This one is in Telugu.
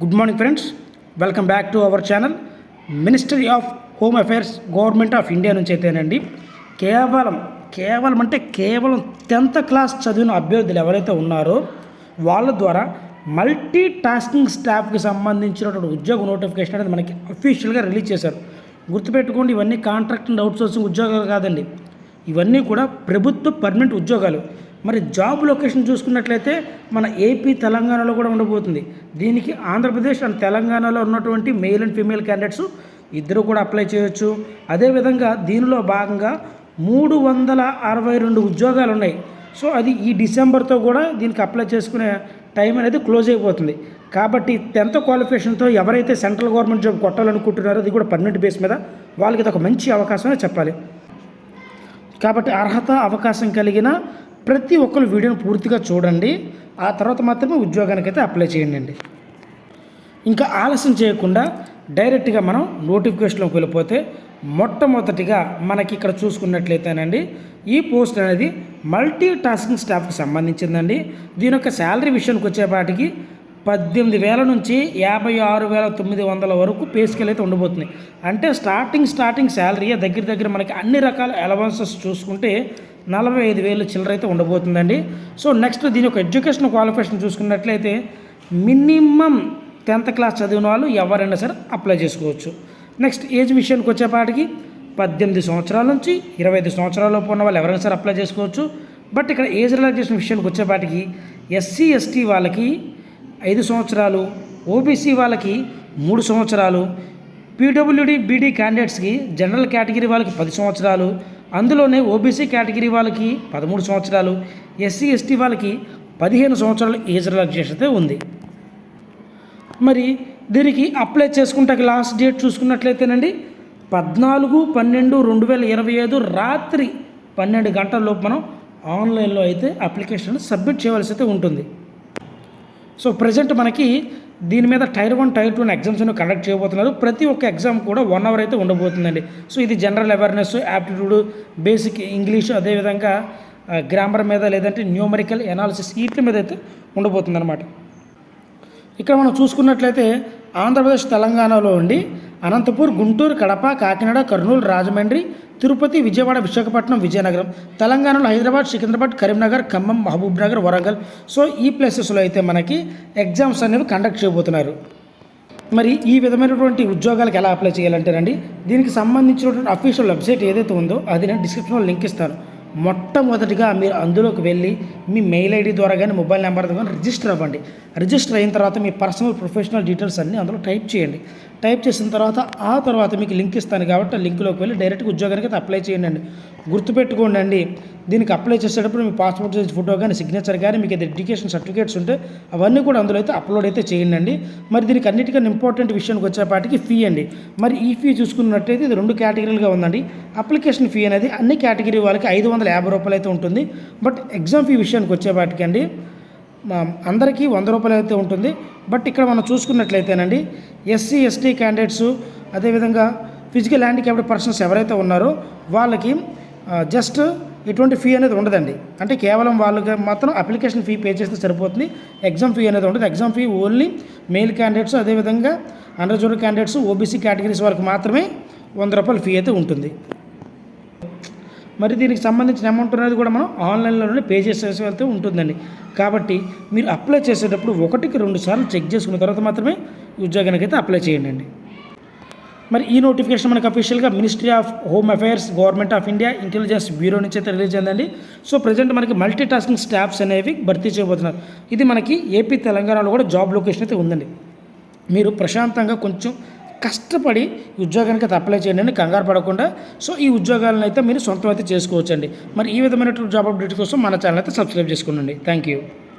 Good morning friends welcome back to our channel ministry of home affairs government of India నుంచి అయితేనండి కేవలం కేవలం అంటే కేవలం టెన్త్ క్లాస్ చదివిన అభ్యర్థులు ఎవరైతే ఉన్నారో వాళ్ళ ద్వారా మల్టీ టాస్కింగ్ స్టాఫ్కి సంబంధించినటువంటి ఉద్యోగ నోటిఫికేషన్ అనేది మనకి అఫీషియల్గా రిలీజ్ చేశారు. గుర్తుపెట్టుకోండి ఇవన్నీ కాంట్రాక్ట్ అండ్ అవుట్సోర్సింగ్ ఉద్యోగాలు కాదండి. ఇవన్నీ కూడా ప్రభుత్వ పర్మనెంట్ ఉద్యోగాలు. మరి జాబ్ లొకేషన్ చూసుకున్నట్లయితే మన ఏపీ తెలంగాణలో కూడా ఉండబోతుంది. దీనికి ఆంధ్రప్రదేశ్ అండ్ తెలంగాణలో ఉన్నటువంటి మెయిల్ అండ్ ఫీమేల్ క్యాండిడేట్స్ ఇద్దరు కూడా అప్లై చేయొచ్చు. అదేవిధంగా దీనిలో భాగంగా మూడు వందల అరవై రెండు ఉద్యోగాలు ఉన్నాయి. సో అది ఈ డిసెంబర్తో కూడా దీనికి అప్లై చేసుకునే టైం అనేది క్లోజ్ అయిపోతుంది. కాబట్టి టెన్త్ క్వాలిఫికేషన్తో ఎవరైతే సెంట్రల్ గవర్నమెంట్ జాబ్ కొట్టాలనుకుంటున్నారో అది కూడా పర్మనెంట్ బేస్ మీద వాళ్ళకి ఇది ఒక మంచి అవకాశమే చెప్పాలి. కాబట్టి అర్హత అవకాశం కలిగిన ప్రతి ఒక్కరు వీడియోని పూర్తిగా చూడండి. ఆ తర్వాత మాత్రమే ఉద్యోగానికి అయితే అప్లై చేయండి అండి ఇంకా ఆలస్యం చేయకుండా డైరెక్ట్గా మనం నోటిఫికేషన్లోకి వెళ్ళిపోతే మొట్టమొదటిగా మనకి ఇక్కడ చూసుకున్నట్లయితేనండి ఈ పోస్ట్ అనేది మల్టీ టాస్కింగ్ స్టాఫ్కి సంబంధించిందండి. దీని యొక్క శాలరీ విషయానికి వచ్చేపాటికి పద్దెనిమిది వేల నుంచి యాభై ఆరు వేల తొమ్మిది వందల వరకు పే స్కేల్ అయితే ఉండబోతుంది. అంటే స్టార్టింగ్ స్టార్టింగ్ శాలరీ దగ్గర దగ్గర మనకి అన్ని రకాల అలవెన్సెస్ చూసుకుంటే నలభై ఐదు వేలు చిల్లర అయితే ఉండబోతుందండి. సో నెక్స్ట్ దీని యొక్క ఎడ్యుకేషన్ క్వాలిఫికేషన్ చూసుకున్నట్లయితే మినిమం టెన్త్ క్లాస్ చదివిన వాళ్ళు ఎవరైనా సరే అప్లై చేసుకోవచ్చు. నెక్స్ట్ ఏజ్ విషయానికి వచ్చేపాటికి పద్దెనిమిది సంవత్సరాల నుంచి ఇరవై ఐదు సంవత్సరాలలోపు ఉన్న వాళ్ళు ఎవరైనా సరే అప్లై చేసుకోవచ్చు. బట్ ఇక్కడ ఏజ్ రిలాక్సేషన్ విషయానికి వచ్చేపాటికి ఎస్సీ ఎస్టీ వాళ్ళకి ఐదు సంవత్సరాలు ఓబీసీ వాళ్ళకి మూడు సంవత్సరాలు పీడబ్ల్యూడి బీడీ క్యాండిడేట్స్కి జనరల్ కేటగిరీ వాళ్ళకి పది సంవత్సరాలు అందులోనే ఓబీసీ కేటగిరీ వాళ్ళకి పదమూడు సంవత్సరాలు ఎస్సీ ఎస్టీ వాళ్ళకి పదిహేను సంవత్సరాల ఏజ్ రిలాక్సేషన్ అయితే ఉంది. మరి దీనికి అప్లై చేసుకుంటే లాస్ట్ డేట్ చూసుకున్నట్లయితేనండి పద్నాలుగు పన్నెండు రెండు వేల ఇరవై ఐదు రాత్రి పన్నెండు గంటలలోపు మనం ఆన్లైన్లో అయితే అప్లికేషన్ సబ్మిట్ చేయవలసి అయితే ఉంటుంది. సో ప్రజెంట్ మనకి దీని మీద టైర్ వన్ టైర్ టూ ఎగ్జామ్స్ను కండక్ట్ చేయబోతున్నారు. ప్రతి ఒక్క ఎగ్జామ్ కూడా వన్ అవర్ అయితే ఉండబోతుందండి. సో ఇది general awareness aptitude basic English అదేవిధంగా గ్రామర్ మీద లేదంటే న్యూమరికల్ ఎనాలిసిస్ వీటి మీద అయితే ఉండబోతుందన్నమాట. ఇక్కడ మనం చూసుకున్నట్లయితే ఆంధ్రప్రదేశ్ తెలంగాణలో ఉండి అనంతపూర్ గుంటూరు కడప కాకినాడ కర్నూలు రాజమండ్రి తిరుపతి విజయవాడ విశాఖపట్నం విజయనగరం తెలంగాణలో హైదరాబాద్ సికింద్రాబాద్ కరీంనగర్ ఖమ్మం మహబూబ్ నగర్ వరంగల్. సో ఈ ప్లేసెస్లో అయితే మనకి ఎగ్జామ్స్ అనేవి కండక్ట్ చేయబోతున్నారు. మరి ఈ విధమైనటువంటి ఉద్యోగాలకు ఎలా అప్లై చేయాలంటేనండి దీనికి సంబంధించినటువంటి అఫీషియల్ వెబ్సైట్ ఏదైతే ఉందో అది నేను డిస్క్రిప్షన్లో లింక్ ఇస్తాను. మొట్టమొదటిగా మీరు అందులోకి వెళ్ళి మీ మెయిల్ ఐడి ద్వారా కానీ మొబైల్ నెంబర్ ద్వారా కానీ రిజిస్టర్ అవ్వండి. రిజిస్టర్ అయిన తర్వాత మీ పర్సనల్ ప్రొఫెషనల్ డీటెయిల్స్ అన్నీ అందులో టైప్ చేయండి. టైప్ చేసిన తర్వాత ఆ తర్వాత మీకు లింక్ ఇస్తాను కాబట్టి ఆ లింక్లోకి వెళ్ళి డైరెక్ట్గా ఉద్యోగానికి అయితే అప్లై చేయండి గుర్తుపెట్టుకోండి అండి దీనికి అప్లై చేసేటప్పుడు మీ పాస్పోర్ట్ సైజ్ ఫోటో కానీ సిగ్నేచర్ కానీ మీకు ఏదైనా ఎడ్యుకేషన్ సర్టిఫికేట్స్ ఉంటే అవన్నీ కూడా అందులో అయితే అప్లోడ్ అయితే చేయండి అండి మరి దీనికి అన్నిటికన్నా ఇంపార్టెంట్ విషయానికి వచ్చేపాటికి ఫీ అండి. మరి ఈ ఫీ చూసుకున్నట్టయితే ఇది రెండు కేటగిరీలుగా ఉందండి. అప్లికేషన్ ఫీ అనేది అన్ని కేటగిరీ వాళ్ళకి ఐదు వందల యాభై రూపాయలు అయితే ఉంటుంది. బట్ ఎగ్జామ్ ఫీ విషయం విషయానికి వచ్చేపాటికి అండి మా- అందరికీ వంద రూపాయలు అయితే ఉంటుంది. బట్ ఇక్కడ మనం చూసుకున్నట్లయితేనండి ఎస్సీ ఎస్టీ క్యాండిడేట్స్ అదేవిధంగా ఫిజికల్ హ్యాండిక్యాప్డ్ పర్సన్స్ ఎవరైతే ఉన్నారో వాళ్ళకి జస్ట్ ఎటువంటి ఫీ అనేది ఉండదండి. అంటే కేవలం వాళ్ళకి మాత్రం అప్లికేషన్ ఫీ పే చేస్తే సరిపోతుంది. ఎగ్జామ్ ఫీ అనేది ఉండదు. Exam fee only male candidates అదేవిధంగా అండర్ జోర్ క్యాండిడేట్స్ ఓబీసీ కేటగిరీస్ వాళ్ళకి మాత్రమే వంద రూపాయల ఫీ అయితే ఉంటుంది. మరి దీనికి సంబంధించిన అమౌంట్ అనేది కూడా మనం ఆన్లైన్లోనే పే చేసేసి వెళ్తే ఉంటుందండి. కాబట్టి మీరు అప్లై చేసేటప్పుడు ఒకటికి రెండు సార్లు చెక్ చేసుకున్న తర్వాత మాత్రమే ఉద్యోగానికి అయితే అప్లై చేయండి అండి. మరి ఈ నోటిఫికేషన్ మనకు అఫీషియల్గా ministry of home affairs government of India intelligence bureau నుంచి అయితే రిలీజ్ అయిందండి. సో ప్రజెంట్ మనకి మల్టీ టాస్కింగ్ స్టాఫ్స్ అనేవి భర్తీ చేయబోతున్నారు. ఇది మనకి ఏపీ తెలంగాణలో కూడా జాబ్ లొకేషన్ అయితే ఉందండి. మీరు ప్రశాంతంగా కొంచెం కష్టపడి ఉద్యోగానికి అయితే అప్లై చేయండి అని కంగారు పడకుండా సో ఈ ఉద్యోగాలను అయితే మీరు సొంతం అయితే చేసుకోవచ్చండి. మరి ఈ విధమైనటువంటి జాబ్ అప్డేట్ కోసం మన ఛానల్ అయితే సబ్స్క్రైబ్ చేసుకోండి థ్యాంక్ యూ